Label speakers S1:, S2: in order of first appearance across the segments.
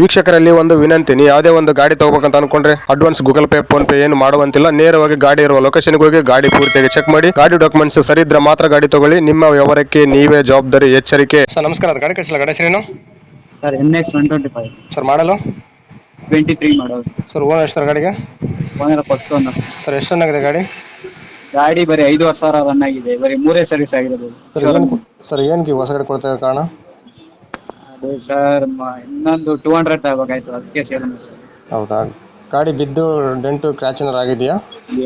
S1: ವೀಕ್ಷಕರಲ್ಲಿ ಒಂದು ವಿನಂತಿ ನೀವು ಯಾವುದೇ ಒಂದು ಗಾಡಿ ತಗೋಬೇಕಂತ ಅನ್ಕೊಂಡ್ರೆ advance Google Pay PhonePe ಏನು ಮಾಡುವಂತಿಲ್ಲ. ನೇರವಾಗಿ ಗಾಡಿ ಇರುವ ಲೊಕೇಶನ್ ಹೋಗಿ ಗಾಡಿ ಪೂರ್ತಿಯಾಗಿ ಚೆಕ್ ಮಾಡಿ. ಗಾಡಿ ಡಾಕ್ಯುಮೆಂಟ್ಸ್ ಸರಿ ಇದ್ರೆ ಮಾತ್ರ ಗಾಡಿ ತಗೊಳ್ಳಿ. ನಿಮ್ಮ ವ್ಯವಹಾರಕ್ಕೆ ನೀವೇ ಜವಾಬ್ದಾರಿ ಎಚ್ಚರಿಕೆ. ಸರ್ ನಮಸ್ಕಾರ. ಗಾಡಿ ಕಳಿಸಿಲ್ಲ. ಗಾಡಿ ಹೆಸರೇನು?
S2: Sir N X one twenty five
S1: sir ಮಾಡಲು?
S2: ಟ್ವೆಂಟಿ ತ್ರೀ ಮಾಡೋದು
S1: ಸರ್ ಓನರ್ ಎಷ್ಟು ಗಾಡಿಗೆ?
S2: ಓನರ್ ಫಸ್ಟ್ ಓನರ್
S1: ಸರ್ ಎಷ್ಟು ಚೆನ್ನಾಗಿದೆ ಗಾಡಿ?
S2: ಗಾಡಿ ಬರೀ ಐದುವರೆ ಸಾವಿರ ರನ್ ಆಗಿದೆ. ಬರೀ ಮೂರೇ ಸರ್ವಿಸ್ ಆಗಿರೋದು.
S1: ಸರ್ ಏನು ಸರ್ ಏನಕ್ಕೆ ಹೊಸ ಗಾಡಿ ಕೊಡ್ತಾ ಇರೋ ಕಾರಣ?
S2: ಅದು ಸರ್ ಇನ್ನೊಂದು ಟೂ ಹಂಡ್ರೆಡ್ ತಗೋಬೇಕಾಯ್ತು ಅದಕ್ಕೆ ಸೇಲ್
S1: ಹೌದಾ? ಗಾಡಿ ಬಿದ್ದು ಡೆಂಟು ಕ್ರ್ಯಾಚ್ ಏನಾರು ಆಗಿದೆಯಾ?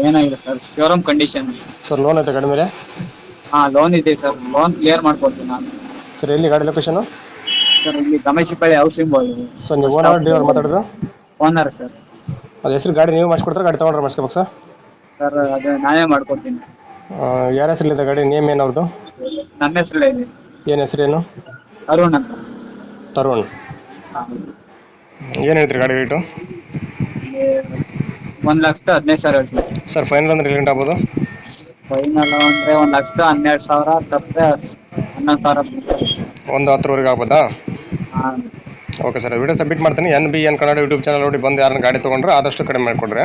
S2: ಏನಾಗಿದೆ sir? Showroom condition
S1: sir loan ಐತೆ ಗಾಡಿ ಮೇಲೆ?
S2: ಹಾ ಲೋನ್ ಇದೆ ಸರ್. ಲೋನ್ ಕ್ಲಿಯರ್ ಮಾಡ್ಕೊಡ್ತೀನಿ ನಾನು.
S1: ಸರ್ ಎಲ್ಲಿ ಗಾಡಿ ಲೊಕೇಶನು
S2: ಸರ್ ಇಲ್ಲಿ ಗಮೇಶಿಪಳ್ಳಿ ಹೌಸಿಂಗ್ ಬಾಯ್
S1: ಸರ್ ನೀವು ಓನರ್ ಡೀಲರ್ ಮಾತಾಡೋದು?
S2: Owner sir.
S1: ಅದು ಹೆಸರು ಗಾಡಿ ನೀವು ಮಾಡಿಸ್ಕೊಡ್ತಾರೆ ಗಾಡಿ ತೊಗೊಂಡ್ರೆ ಮಾಡಿಸ್ಕೋಬೇಕು ಸರ್?
S2: ಸರ್ ಅದು ನಾನೇ ಮಾಡ್ಕೊಡ್ತೀನಿ.
S1: ಯಾರ ಹೆಸರಲ್ಲಿದೆ ಗಾಡಿ? ನೇಮ್ ಏನು ಅವ್ರದ್ದು
S2: ನನ್ನ ಹೆಸರಲ್ಲೇ ಇದೆ.
S1: ಏನು ಹೆಸರೇನು
S2: ಅರುಣ್ ಅಂತ.
S1: ತರುಣ್ ಏನ್ ಹೇಳ್ತೀರಿ ಗಾಡಿ ರೇಟು?
S2: ಒಂದ್ ಲಕ್ಷದ ಹದಿನೈದು ಸಾವಿರ ಹೇಳ್ತೀನಿ
S1: ಸರ್ ಫೈನಲ್ ಅಂದ್ರೆ ಎಲ್ಲಿ ಆಗ್ಬೋದು?
S2: ಫೈನಲ್ ಅಂದ್ರೆ ಒಂದ್ ಲಕ್ಷದ ಹನ್ನೆರಡು ಸಾವಿರ ತಪ್ಪೆ ಹನ್ನೊಂದು ಸಾವಿರ ಬೀಳ್ತದೆ.
S1: ಒಂದು ಹತ್ತರವರೆಗೆ ಆಗ್ಬೋದಾ?
S2: ಹಾ.
S1: Okay sir. ವಿಡಿಯೋ ಸಬ್ಮಿಟ್ ಮಾಡ್ತೀನಿ. N B N Kannada YouTube channel ನೋಡಿ ಬಂದು ಯಾರನ್ನ ಗಾಡಿ ತೊಗೊಂಡ್ರೆ ಆದಷ್ಟು ಕಡಿಮೆ ಮಾಡಿಕೊಡ್ರಿ.